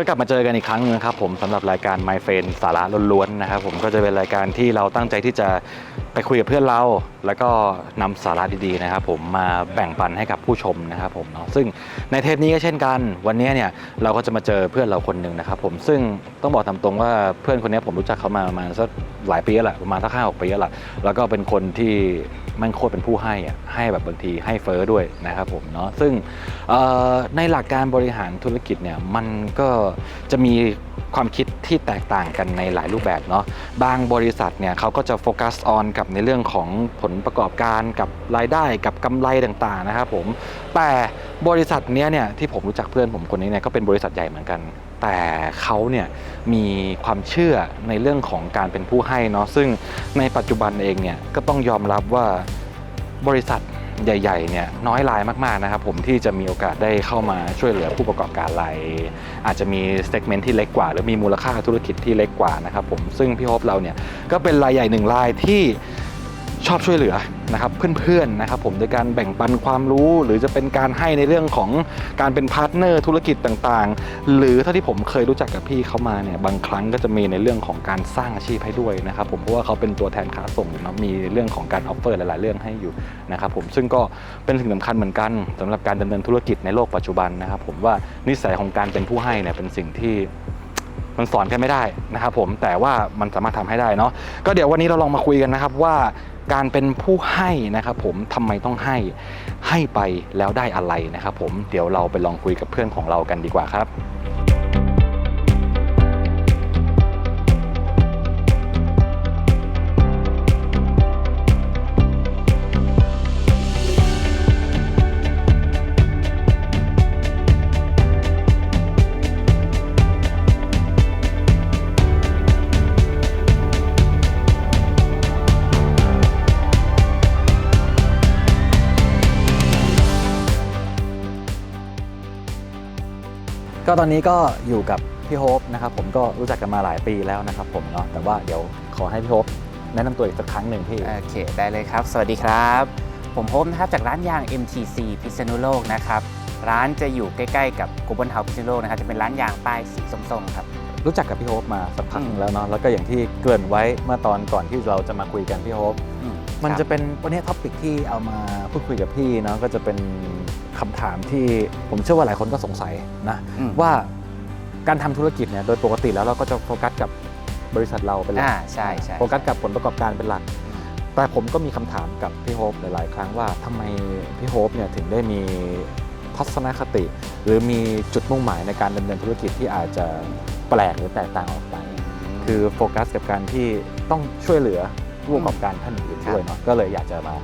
ก็กลับมาเจอกันอีกครั้งหนึงนะครับผมสำหรับรายการ My f r i e n d สาระล้วนๆนะครับผมก็จะเป็นรายการที่เราตั้งใจที่จะไปคุยกับเพื่อนเรา แล้วก็นำสาระดีๆนะครับผมมาแบ่งปันให้กับผู้ชมนะครับผมเนาะซึ่งในเทปนี้ก็เช่นกัน วันนี้เนี่ยเราก็จะมาเจอเพื่อนเราคนหนึ่งนะครับผมซึ่งต้องบอกตามตรงว่าเพื่อนคนนี้ผมรู้จักเขามาประมาณสักหลายปีแล้วแหละประมาณสักห้าหกปีแล้วแหละแล้วก็เป็นคนที่มันโคตรเป็นผู้ให้อะให้แบบบางทีให้เฟอ้อด้วยนะครับผมเนาะซึ่งในหลักการบริหารธุรกิจเนี่ยมันก็จะมีความคิดที่แตกต่างกันในหลายรูปแบบเนาะบางบริษัทเนี่ยเขาก็จะโฟกัสออนกับในเรื่องของผลประกอบการกับรายได้กับกำไรต่างๆนะครับผมแต่บริษัทเนี้ยเนี่ยที่ผมรู้จักเพื่อนผมคนนี้เนี่ยก็เป็นบริษัทใหญ่เหมือนกัน แต่เขาเนี่ยมีความเชื่อในเรื่องของการเป็นผู้ให้เนาะซึ่งในปัจจุบันเองเนี่ยก็ต้องยอมรับว่าบริษัทใหญ่ๆเนี่ยน้อยรายมากๆนะครับผมที่จะมีโอกาสได้เข้ามาช่วยเหลือผู้ประกอบการรายอาจจะมีเซกเมนต์ที่เล็กกว่า หรือมีมูลค่าธุรกิจที่เล็กกว่านะครับผมซึ่งพี่โฮปเราเนี่ยก็เป็นรายใหญ่หนึ่งรายที่ ชอบช่วยเหลือนะครับเพื่อนๆนะครับผมโดยการแบ่งปันความรู้หรือจะเป็นการให้ในเรื่องของการเป็นพาร์ทเนอร์ธุรกิจต่างๆ หรือเท่าที่ผมเคยรู้จักกับพี่เขามาเนี่ยบางครั้งก็จะมีในเรื่องของการสร้างอาชีพให้ด้วยนะครับผมเพราะว่าเขาเป็นตัวแทนค้าส่งเนาะมีเรื่องของการออฟเฟอร์หลายๆ เรื่องให้อยู่นะครับผมซึ่งก็เป็นสิ่งสำคัญเหมือนกันสำหรับการดำเนินธุรกิจในโลกปัจจุบันนะครับผมว่านิสัยของการเป็นผู้ให้เนี่ยเป็นสิ่งที่มันสอนแค่ไม่ได้นะครับผมแต่ว่ามันสามารถทำให้ได้เนาะก็เดี๋ยววันนี้เราลองมาคุยกันนะครับว่า การเป็นผู้ให้นะครับผมทำไมต้องให้ให้ไปแล้วได้อะไรนะครับผมเดี๋ยวเราไปลองคุยกับเพื่อนของเรากันดีกว่าครับ ก็ตอนนี้ก็อยู่กับพี่โฮปนะครับผมก็รู้จักกันมาหลายปีแล้วนะครับผมเนาะแต่ว่าเดี๋ยวขอให้พี่โฮปแนะนำตัวอีกสักครั้งหนึ่งพี่ โอเค ได้เลยครับ สวัสดีครับ ผมพบนะครับจากร้านยาง MTC พิษณุโลกนะครับ ร้านจะอยู่ใกล้ ๆ กับโกลบอลเฮาส์พิษณุโลกนะครับ จะเป็นร้านยางป้ายสีส้มๆครับ รู้จักกับพี่โฮปมาสักพักหนึอืงมแล้วเนาะแล้วก็อย่างที่เกริ่นไว้เมื่อตอนก่อนที่เราจะมาคุยกันพี่โฮป อืมันครับจะเป็นวันนี้ท็อปิกที่เอามาพูดคุยกับพี่เนาะก็จะเป็น คำถามที่ผมเชื่อว่าหลายคนก็สงสัยนะอืม ว่าการทำธุรกิจเนี่ยโดยปกติแล้วเราก็จะโฟกัสกับบริษัทเราเป็นหลัอ่ากใช่ใช่ โฟกัสกับผลประกอบการเป็นหลักแต่ผมก็มีคำถามกับพี่โฮปหลาย ๆ ครั้งว่าทำไมพี่โฮปเนี่ยถึงได้มีทัศนคติ หรือมีจุดมุ่งหมายในการดำเนินธุรกิจที่อาจจะแปลกหรือแตกต่างออกไป คือโฟกัสกับการที่ต้องช่วยเหลือผู้ประกอบการท่านอื่นครับด้วยเนาะก็เลยอยากจะมา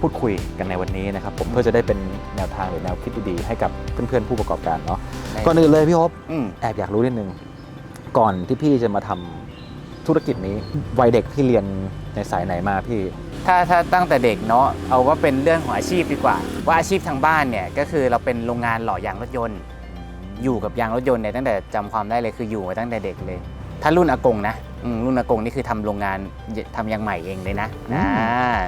พูดคุยกันในวันนี้นะครับผมเพื่อจะได้เป็นแนวทางหรือแนวคิดดีๆให้กับเพื่อนๆผู้ประกอบการเนาะก่อนอื่นเลยพี่ฮบอืมแอบอยากรู้นิดนึงก่อนที่พี่จะมาทำธุรกิจนี้วัยเด็กพี่เรียนในสายไหนมาพี่ถ้าถ้าตั้งแต่เด็กเนาะเอาว่าเป็นเรื่องของอาชีพดีกว่า ว่าอาชีพทางบ้านเนี่ยก็คือเราเป็นโรงงานหล่อยางรถยนต์ อยู่กับยางรถยนต์เนี่ยตั้งแต่จำความได้เลยคืออยู่มาตั้งแต่เด็กเลย ถ้ารุ่นอากงนะอืมรุ่นอากงนี่คือทำโรงงานทำยางใหม่เองเลยนะอืมอ่า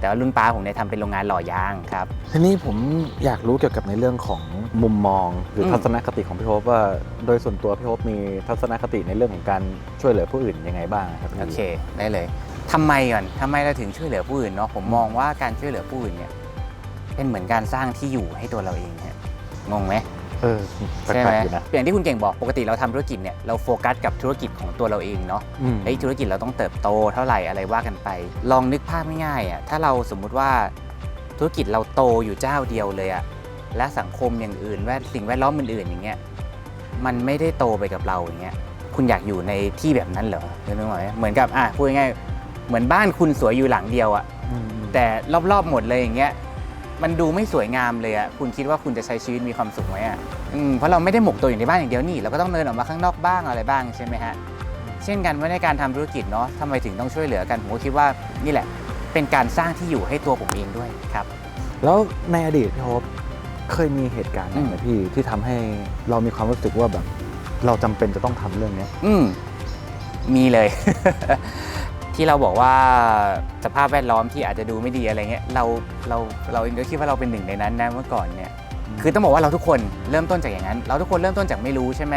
แต่ว่ารุ่นป้าผมเนี่ยทำเป็นโรงงานหล่อยางครับ ทีนี้ผมอยากรู้เกี่ยวกับในเรื่องของมุมมอง หรืออม ทัศนคติของพี่โฮปว่าโดยส่วนตัวพี่โฮปมีทัศนคติในเรื่องของการช่วยเหลือผู้อื่นยังไงบ้างครับพี่โอเคได้เลยทำไมก่อนทำไมเราถึงช่วยเหลือผู้อื่นเนาะผมมองว่าการช่วยเหลือผู้อื่นเนี่ยเป็นเหมือนการสร้างที่อยู่ให้ตัวเราเองเนี่ยงงไหม เออแปใช่ไหลมกๆอยู่นะ อย่างที่คุณเก่งบอกปกติเราทำธุรกิจเนี่ยเราโฟกัสกับธุรกิจของตัวเราเองเนาะอืม เฮ้ยธุรกิจเราต้องเติบโตเท่าไหร่อะไรว่ากันไป ลองนึกภาพง่ายๆอะถ้าเราสมมุติว่าธุรกิจเราโตอยู่เจ้าเดียวเลยอะและสังคมอย่างอื่นแวดสิ่งแวดล้อมอื่นๆอย่างเงี้ยมันไม่ได้โตไปกับเราอย่างเงี้ยคุณอยากอยู่ในที่แบบนั้นเหรอเห็นไหมเหมือนกับอะพูดง่ายๆเหมือนบ้านคุณสวยอยู่หลังเดียวอะอืมแต่รอบๆหมดเลยอย่างเงี้ย มันดูไม่สวยงามเลยอะคุณคิดว่าคุณจะใช้ชีวิตมีความสุขไหมอะอืมเพราะเราไม่ได้หมกตัวอยู่ในบ้านอย่างเดียวนี่เราก็ต้องเดินออกมาข้างนอกบ้างอะไรบ้างใช่ไหมฮะเช่นกันว่าในการทำธุรกิจเนาะทำไมถึงต้องช่วยเหลือกันผมก็คิดว่านี่แหละ เป็นการสร้างที่อยู่ให้ตัวผมเองด้วยครับ แล้วในอดีตพี่โฮปเคยมีเหตุการณ์ไหนอืมไหมพี่ที่ทำให้เรามีความรู้สึกว่าแบบ เราจำเป็นจะต้องทำเรื่องเนี้ยอืมมีเลย ที่เราบอกว่าสภาพแวดล้อมที่อาจจะดูไม่ดีอะไรเงี้ยเราเราเราเองก็คิดว่าเราเป็นหนึ่งในนั้นนะเมื่อก่อนเนี่ยคือต้องบอกว่าเราทุกคนเริ่มต้นจากอย่างนั้น เราทุกคนเริ่มต้นจากไม่รู้ใช่ไหม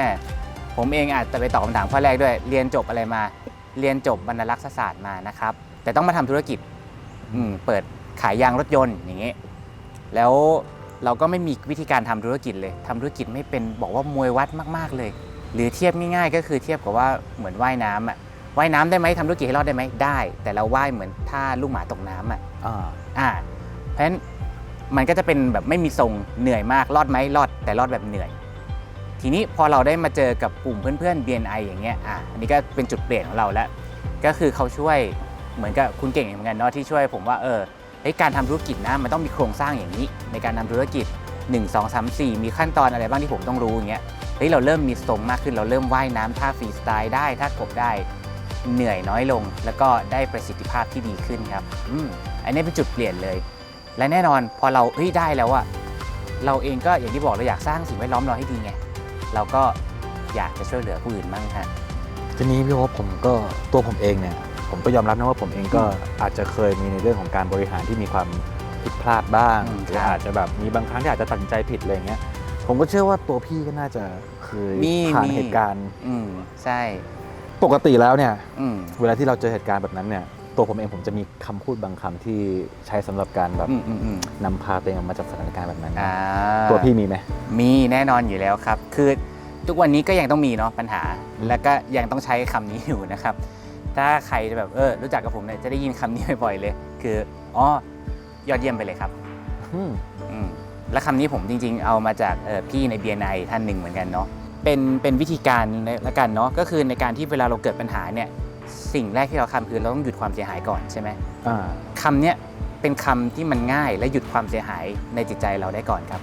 ผมเองอาจจะไปตอบคำถามข้อแรกด้วย เรียนจบอะไรมา เรียนจบบรรลักษศาสตร์มานะครับ แต่ต้องมาทำธุรกิจอืมเปิดขายยางรถยนต์อย่างเงี้ยแล้วเราก็ไม่มีวิธีการทำธุรกิจเลยทำธุรกิจไม่เป็นบอกว่ามวยวัดมาก ๆเลย หรือเทียบง่าย ๆ ก็คือเทียบกับว่าเหมือนว่ายน้ำอะ ว่ายน้ำได้ไหมทำธุรกิจให้รอดได้ไหมได้ แต่เราว่ายเหมือนท่าลูกหมาตกน้ำอะอ่าอ่าเพราะฉะนั้นมันก็จะเป็นแบบไม่มีทรงเหนื่อยมากรอดไหมรอด แต่รอดแบบเหนื่อย ทีนี้พอเราได้มาเจอกับกลุ่มเพื่อนๆ BNI อย่างเงี้ยอะอันนี้ก็เป็นจุดเปลี่ยนของเราแล้ว ก็คือเขาช่วยเหมือนกับคุณเก่งเหมือนกันเนาะที่ช่วยผมว่าเออเฮ้ยการทำธุรกิจนะมันต้องมีโครงสร้างอย่างนี้ ในการทำธุรกิจ 1 2 3 4 มีขั้นตอนอะไรบ้างที่ผมต้องรู้อย่างเงี้ยเฮ้ยเราเริ่มมีทรงมากขึ้นเราเริ่มว่ายน้ำท่าฟรีสไตล์ได้ท่ากบได้ เหนื่อยน้อยลง แล้วก็ได้ประสิทธิภาพที่ดีขึ้นครับอืมอันนี้เป็นจุดเปลี่ยนเลย และแน่นอนพอเราเฮ้ยได้แล้วอะเราเองก็อย่างที่บอกเราอยากสร้างสิ่งแวดล้อมเราให้ดีไง เราก็อยากจะช่วยเหลือผู้อื่นบ้างฮะ ทีนี้พี่โอ๊คผมก็ตัวผมเองเนี่ย ผมก็ยอมรับนะว่าผมเองก็อาจจะเคยมีในเรื่องของการบริหารที่มีความผิดพลาดบ้างอืมหรือครับ อาจจะแบบมีบางครั้งที่อาจจะตัดสินใจผิดอะไรเงี้ยผมก็เชื่อว่าตัวพี่ก็น่าจะเคยมีผ่านมี เหตุการณ์ อืมใช่ ปกติแล้วเนี่ยอืม เวลาที่เราเจอเหตุการณ์แบบนั้นเนี่ย ตัวผมเองผมจะมีคำพูดบางคำที่ใช้สำหรับการแบบอืมอืมอืมนำพาตัวเองออกมาจากสถานการณ์แบบนั้นอ่าตัวพี่มีไหม มีแน่นอนอยู่แล้วครับ คือทุกวันนี้ก็ยังต้องมีเนาะปัญหา แล้วก็ยังต้องใช้คำนี้อยู่นะครับ ถ้าใครจะแบบเออรู้จักกับผมเนี่ยจะได้ยินคำนี้บ่อยๆเลย คืออ๋อยอดเยี่ยมไปเลยครับ อืม อืมและคำนี้ผมจริงๆ เอามาจากเอ่อพี่ใน BNI ท่านหนึ่งเหมือนกันเนาะ เป็นเป็นวิธีการละกันเนาะก็คือในการที่เวลาเราเกิดปัญหาเนี่ยสิ่งแรกที่เราทำคือเราต้องหยุดความเสียหายก่อนใช่ไหมอ่าคำเนี้ยเป็นคำที่มันง่ายและหยุดความเสียหายในจิตใจเราได้ก่อนครับ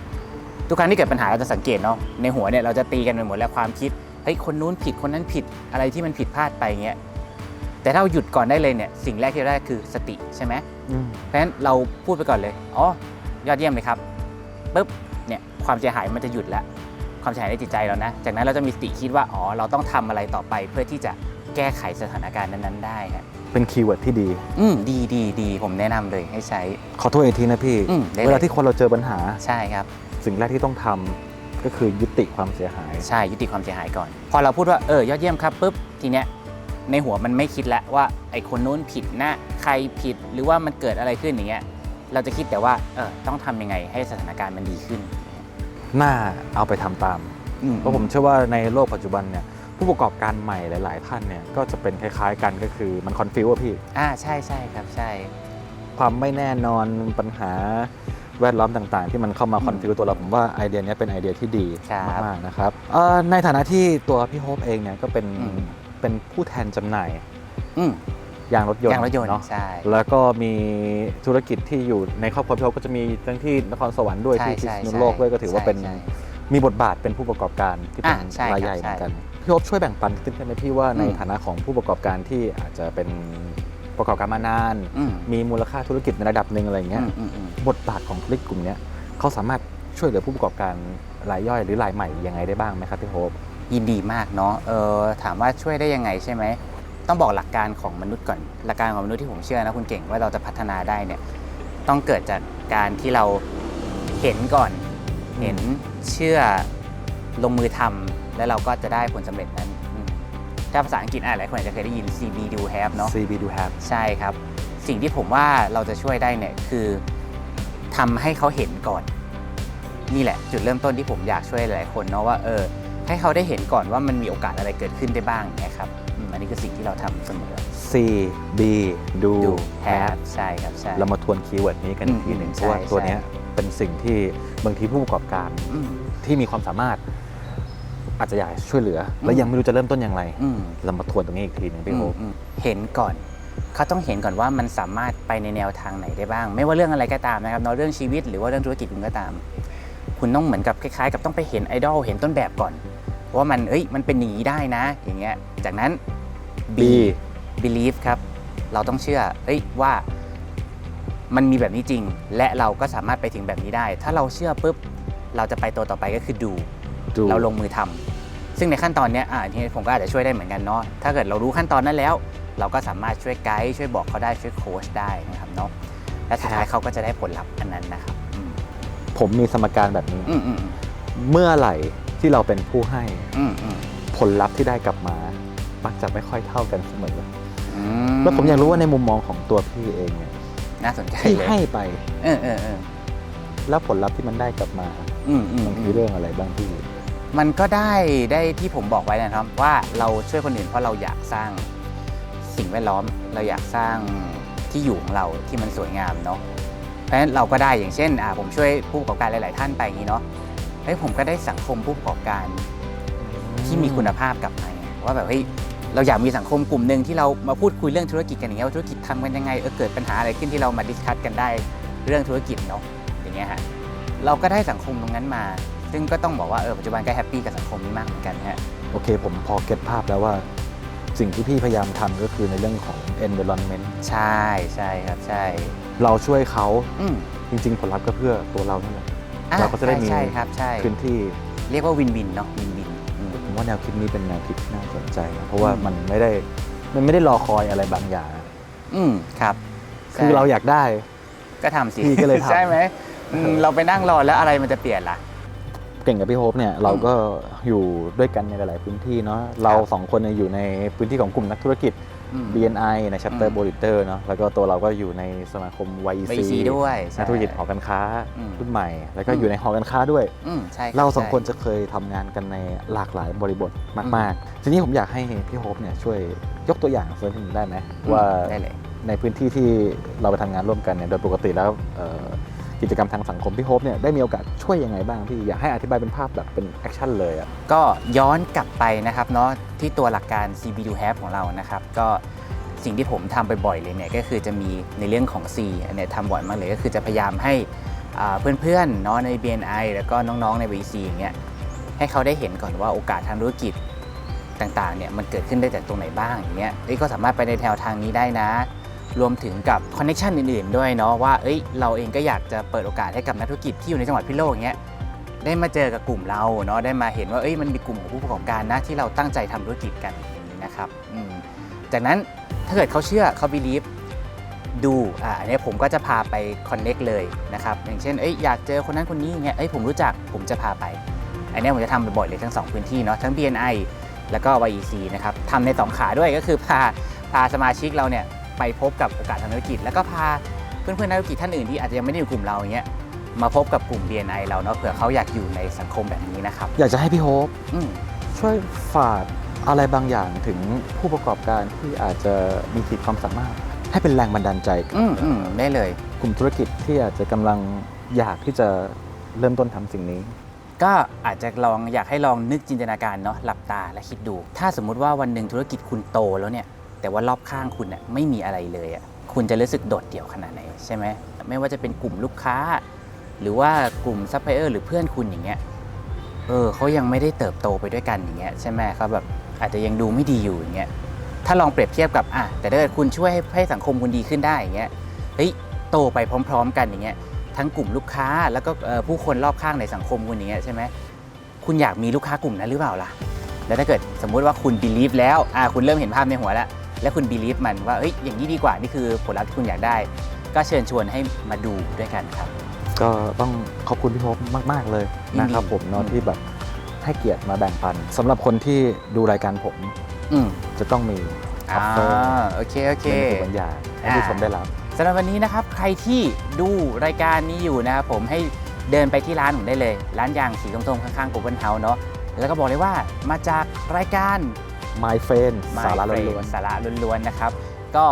ทุกครั้งที่เกิดปัญหาเราจะสังเกตเนาะในหัวเนี่ยเราจะตีกันไปหมดแล้วความคิดเฮ้ยคนนู้นผิดคนนั้นผิดอะไรที่มันผิดพลาดไปเงี้ยแต่ถ้าเราหยุดก่อนได้เลยเนี่ยสิ่งแรกที่เราได้คือสติใช่ไหม อืมเพราะฉะนั้นเราพูดไปก่อนเลย อ๋อ ยอดเยี่ยมเลยครับ ปุ๊บ เนี่ย ความเสียหายมันจะหยุดแล้ว ความเสียหายในจิตใจเรานะ จากนั้นเราจะมีสติคิดว่า อ๋อ เราต้องทำอะไรต่อไปเพื่อที่จะแก้ไขสถานการณ์นั้นๆได้ครับเป็นคีย์เวิร์ดที่ดี อืมดีดีดีผมแนะนำเลยให้ใช้ ขอโทษอีกทีนะพี่อืมได้เลยเวลาที่คนเราเจอปัญหา ใช่ครับ สิ่งแรกที่ต้องทำก็คือยุติความเสียหาย ใช่ ยุติความเสียหายก่อน พอเราพูดว่า เออ ยอดเยี่ยมครับปุ๊บ ทีเนี้ย ในหัวมันไม่คิดแล้วว่าไอ้คนนู้นผิดนะ ใครผิด หรือว่ามันเกิดอะไรขึ้นอย่างเงี้ย เราจะคิดแต่ว่า เออ ต้องทำยังไงให้สถานการณ์มันดีขึ้น น่าเอาไปทำตามอืเพราะผมเชื่อว่าในโลกปัจจุบันเนี่ยผู้ประกอบการใหม่หลาย ๆ ท่านเนี่ยก็จะเป็นคล้ายๆกันก็คือมันคอนฟิวอะพี่ อ่าใช่ใช่ครับใช่ ความไม่แน่นอนปัญหาแวดล้อมต่าง ๆ ที่มันเข้ามาอืมคอนฟิวตัวเราผมว่าไอเดียเนี้ยเป็นไอเดียที่ดีครับมากๆนะครับเอ่อในฐานะที่ตัวพี่โฮปเองเนี่ยก็เป็นอืมเป็นผู้แทนจำหน่ายอืม ยางรถยนต์ยางรถยนต์เนาะใช่แล้วก็มีธุรกิจที่อยู่ในครอบครัวพี่โฮปก็จะมีทั้งที่นครสวรรค์ด้วยใช่ที่พิใช่ษณุโลกด้วยก็ถือว่าเป็นใช่มีบทบาทเป็นผู้ประกอบการที่เป็นอ่าใช่รายครับใหญ่เหมือนใช่กันพี่โฮปช่วยแบ่งปันขึ้นได้ไหมพี่ว่าในอืมฐานะของผู้ประกอบการที่อาจจะเป็นประกอบการมานานอืมมีมูลค่าธุรกิจในระดับหนึ่งอะไรอย่างเงี้ยอืมอืมบทบาทของธุรกิจกลุ่มเนี้ยเขาสามารถช่วยเหลือผู้ประกอบการรายย่อยหรือรายใหม่ยังไงได้บ้างไหมครับพี่โฮปยินดีมากเนาะเออถามว่าช่วยได้ยังไงใช่ไหม ต้องบอกหลักการของมนุษย์ก่อนหลักการของมนุษย์ที่ผมเชื่อนะคุณเก่งว่าเราจะพัฒนาได้เนี่ยต้องเกิดจากการที่เราเห็นก่อน เห็นเชื่อลงมือทำแล้วเราก็จะได้ผลสำเร็จนั้นอืมถ้าภาษาอังกฤษอะหลายคนอาจจะเคยได้ยิน CB do have เนาะ CB do have ใช่ครับ สิ่งที่ผมว่าเราจะช่วยได้เนี่ยคือทำให้เขาเห็นก่อน นี่แหละ จุดเริ่มต้นที่ผมอยากช่วยหลายๆคนเนาะว่าเออให้เขาได้เห็นก่อนว่ามันมีโอกาสอะไรเกิดขึ้นได้บ้างอย่างเงี้ยครับ อืมอันนี้คือสิ่งที่เราทำเสมอ CB do ดู have have ใช่ครับใช่ เรามาทวนคีย์เวิร์ดนี้กันอีกทีหนึ่งอืมเพราะว่าใช่ ตัวเนี้ยเป็นสิ่งที่บางทีผู้ประกอบการอืม ที่มีความสามารถ อาจจะอยากช่วยเหลืออืมและยังไม่รู้จะเริ่มต้นอย่างไร อืม เรามาทวนตรงนี้อีกทีหนึ่งพี่โฮปอืมเห็นก่อนเขาต้องเห็นก่อนว่ามันสามารถไปในแนวทางไหนได้บ้าง ไม่ว่าเรื่องอะไรก็ตามนะครับเนาะเรื่องชีวิตหรือว่าเรื่องธุรกิจคุณก็ตาม คุณต้องเหมือนกับคล้ายๆ กับต้องไปเห็นไอดอลเห็นต้นแบบก่อน ว่ามันเอ้ยมันเป็นอย่างนี้ได้นะ อย่างเงี้ยจากนั้น B believe ครับ เราต้องเชื่อเอ้ยว่ามันมีแบบนี้จริง และเราก็สามารถไปถึงแบบนี้ได้ ถ้าเราเชื่อปุ๊บเราจะไปตัวต่อไปก็คือดู do เราลงมือทำซึ่งในขั้นตอนเนี้ยอ่าที่ผมก็อาจจะช่วยได้เหมือนกันเนาะถ้าเกิดเรารู้ขั้นตอนนั้นแล้ว เราก็สามารถช่วยไกด์ช่วยบอกเขาได้ช่วยโค้ชได้นะครับเนาะและสุดท้ายเขาก็จะได้ผลลัพธ์อันนั้นนะครับอืมผมมีสมการแบบนี้ อืมอืมเมื่อไหร่ ที่เราเป็นผู้ให้อืมอืมผผลลัพธ์ที่ได้กลับมา มักจะไม่ค่อยเท่ากันเสมออืแล้วผมอยากรู้ว่าในมุมมองของตัวพี่เองเนี่ยน่าสนใจที่เลยให้ไป เออเออเออแล้วผลลัพธ์ที่มันได้กลับมาอืมอืมมันอืคือมเรื่องอะไรบ้างพี่ มันก็ได้ได้ที่ผมบอกไว้นะครับว่าเราช่วยคนอื่นเพราะเราอยากสร้างสิ่งแวดล้อม เราอยากสร้างที่อยู่ของเราที่มันสวยงามเนาะเพราะฉะนั้นเราก็ได้อย่างเช่นอ่าผมช่วยผู้ประกอบการหลาย ๆ ท่านไปอย่างนี้เนาะ เฮ้ยผมก็ได้สังคมผู้ประกอบการที่มีคุณภาพกลับมาไงว่าแบบเฮ้ยเราอยากมีสังคมกลุ่มหนึ่งที่เรามาพูดคุยเรื่องธุรกิจกันอย่างเงี้ยว่าธุรกิจทำกันยังไงเออเกิดปัญหาอะไรขึ้นที่เรามาดิสคัตกันได้เรื่องธุรกิจเนาะอย่างเงี้ยฮะเราก็ได้สังคมตรงนั้นมา ซึ่งก็ต้องบอกว่าเออปัจจุบันก็แฮปปี้กับสังคมนี้มากเหมือนกันฮะโอเค ผมพอเก็ตภาพแล้วว่า สิ่งที่พี่พยายามทำก็คือในเรื่องของ environment ใช่ใช่ครับใช่ เราช่วยเขาอืมจริง ๆ ผลลัพธ์ก็เพื่อตัวเรานั่นแหละ อ่เราก็จะได้มีใช่ใช่ครับใช่พื้นที่เรียกว่าวินวินเนาะวินวินอืมผมว่าแนวคิดนี้เป็นแนวคิดที่น่าสนใจนะเพราะว่าอืมมันไม่ได้มันไม่ได้รอคอยอะไรบางอย่าง อืมครับ คือใช่เราอยากได้ก็ทำสิพี่ก็เลยทำใช่ไหมอืมเราไปนั่งรอแล้วอะไรมันจะเปลี่ยนล่ะ เก่งกับพี่โฮปเนี่ยเราก็อยู่ด้วยกันในหลาย ๆ พื้นที่เนาะเราสองคนเนี่ยอยู่ในพื้นที่ของกลุ่มนักธุรกิจอืม BNI ใน chapter อืม b o l i t e r เนาะแล้วก็ตัวเราก็อยู่ในสมาคมไป YEC ซีด้วยใช่นักธุรกิจหอการค้าอืมรุ่นใหม่ แล้วก็อืมอยู่ในหอการค้าด้วยอืมใช่บเราสองใช่คนจะเคยทำงานกันในหลากหลายบริบทมาก ๆ ทีนี้ผมอยากให้พี่โฮปเนี่ยช่วยยกตัวอย่างสักนิดได้ไหมอืมว่าได้เลยในพื้นที่ที่เราไปทำงานร่วมกันเนี่ยโดยปกติแล้วเอ่อ กิจกรรมทางสังคมพี่โฮปเนี่ยได้มีโอกาสช่วยยังไงบ้างพี่อยากให้อธิบายเป็นภาพแบบเป็นแอคชั่นเลยอะก็ย้อนกลับไปนะครับเนาะที่ตัวหลักการ CB do have ของเรานะครับก็สิ่งที่ผมทำบ่อยๆเลยเนี่ยก็คือจะมีในเรื่องของ C อันเนี้ยทำบ่อยมากเลยก็คือจะพยายามให้เพื่อนๆเนาะใน BNI แล้วก็น้องๆใน VC อย่างเงี้ยให้เขาได้เห็นก่อนว่าโอกาสทางธุรกิจต่างๆเนี่ยมันเกิดขึ้นได้จากตรงไหนบ้างอย่างเงี้ยเอ้ยก็สามารถไปในแนวทางนี้ได้นะ รวมถึงกับคอนเน t ชันอื่นๆ ด้วยเนาะว่าเอ้ยเราเองก็อยากจะเปิดโอกาสให้กับนักธุรกิจที่อยู่ในจังหวัดพิโลกอย่างเงี้ยได้มาเจอกับกลุ่มเราเนาะได้มาเห็นว่าเอ้ยมันมีกลุ่มของผู้ประกอบการนะที่เราตั้งใจทำธุรกิจกันอย่างนี้นะครับจากนั้นถ้าเกิดเขาเชื่อเขา believe ดูอ่าอันนี้ผมก็จะพาไป connect เลยนะครับอย่างเช่นเอ้ยอยากเจอคนนั้นคนนี้เงี้ยเอ้ยผมรู้จักผมจะพาไป อันนี้ผมจะทำบ่อยๆเลยทั้งสองพื้นที่เนาะทั้ง BNI แล้วก็ YEC นะครับทำในสองขาด้วยก็คือพาพาสมาชิกเราเนี่ย ไปพบกับโอกาสทางธุรกิจ แล้วก็พาเพื่อนๆนักธุรกิจท่านอื่นที่อาจจะยังไม่ได้อยู่กลุ่มเราอย่างเงี้ยมาพบกับกลุ่ม BNI เราเนาะเผื่อเขาอยากอยู่ในสังคมแบบนี้นะครับอยากจะให้พี่โฮปอืม ช่วยฝากอะไรบางอย่างถึงผู้ประกอบการที่อาจจะมีขีดความสามารถ ให้เป็นแรงบันดาลใจกับอืมอืมได้เลย กลุ่มธุรกิจที่อาจจะกำลังอยากที่จะเริ่มต้นทำสิ่งนี้ ก็อาจจะลองอยากให้ลองนึกจินตนาการเนาะหลับตาและคิดดู ถ้าสมมุติว่าวันหนึ่งธุรกิจคุณโตแล้วเนี่ย แต่ว่ารอบข้างคุณน่ะไม่มีอะไรเลยอะคุณจะรู้สึกโดดเดี่ยวขนาดไหนใช่ไหมไม่ว่าจะเป็นกลุ่มลูกค้า หรือว่ากลุ่มซัพพลายเออร์หรือเพื่อนคุณอย่างเงี้ยเออเขายังไม่ได้เติบโตไปด้วยกันอย่างเงี้ยใช่ไหมเขาแบบอาจจะยังดูไม่ดีอยู่อย่างเงี้ยถ้าลองเปรียบเทียบกับอะแต่ถ้าเกิดคุณช่วยให้ให้สังคมคุณดีขึ้นได้อย่างเงี้ยเฮ้ยโตไปพร้อม ๆ กันอย่างเงี้ยทั้งกลุ่มลูกค้าแล้วก็ผู้คนรอบข้างในสังคมคุณอย่างเงี้ยใช่ไหมคุณอยากมีลูกค้ากลุ่มนั้นหรือเปล่าล่ะแล้วถ้าเกิดสมมุติว่าคุณ believe แล้วอ่าคุณเริ่มเห็นภาพในหัวแล้ว แล้วคุณ believe มันว่าเอ้ยอย่างนี้ดีกว่า นี่คือผลลัพธ์ที่คุณอยากได้ ก็เชิญชวนให้มาดูด้วยกันครับ ก็ต้องขอบคุณพี่โฮปมาก ๆ เลยนะครับยินดีผมเนาะอืมที่แบบให้เกียรติมาแบ่งปันสำหรับคนที่ดูรายการผมอืมจะต้องมีอ่า offer โอเคโอเคเป็นบางอย่างให้ผู้ชมได้รับสำหรับวันนี้นะครับใครที่ดูรายการนี้อยู่นะครับผมให้เดินไปที่ร้านผมได้เลย ร้านยางสีส้มๆข้างๆ Open House เนาะแล้วก็บอกเลยว่ามาจากรายการ My Friend My สาระ Friend ล้วนสาระล้วนๆนะครับ ก็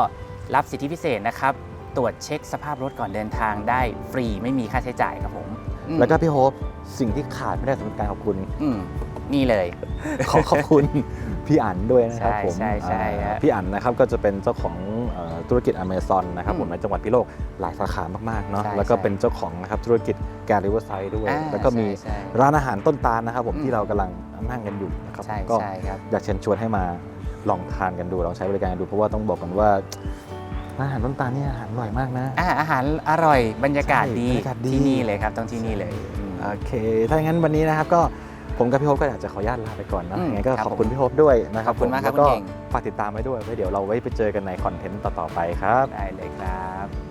รับสิทธิพิเศษนะครับ ตรวจเช็คสภาพรถก่อนเดินทางได้ฟรีไม่มีค่าใช้จ่ายครับผมอืมๆแล้วก็พี่โฮปสิ่งที่ขาดไม่ได้สำหรับการขอบคุณ อืมนี่เลย ขอขอบคุณ พี่อั๋นด้วยนะครับใช่ผมใช่ใช่อ่าฮะพี่อั๋นนะครับก็จะเป็นเจ้าของเอ่อธุรกิจอเมซอนนะครับอืมผมในจังหวัดพิษณุโลกหลายสาขามากๆเนาะใช่แล้วก็ใช่เป็นเจ้าของนะครับธุรกิจแกริเวอร์ไซด์ด้วยอ่าแล้วก็มีใช่ร้านอาหารต้นตาลนะครับผมอืมที่เรากำลังนั่งกันอยู่นะครับใช่ก็ใช่ครับอยากเชิญชวนให้มาลองทานกันดูลองใช้บริการกันดูเพราะว่าต้องบอกกันว่าร้านอาหารต้นตาลเนี่ยอาหารอร่อยมากนะอ่าอาหารอร่อยบรรยากาศใช่ดีบรรยากาศดีที่นี่เลยครับต้องที่นี่เลยอืมโอเค ถ้าอย่างนั้นวันนี้นะครับก็ ผมกับพี่โฮปก็อยากจะขออนุญาตลาไปก่อนนะอืมยังไงก็ครับขอบคุณผมพี่โฮปด้วยนะครับขอบคุณมากครับแล้วก็คุณเก่ง ฝากติดตามไว้ด้วยไว้เดี๋ยวเราไว้ไปเจอกันในคอนเทนต์ต่อๆไปครับ ได้เลยครับ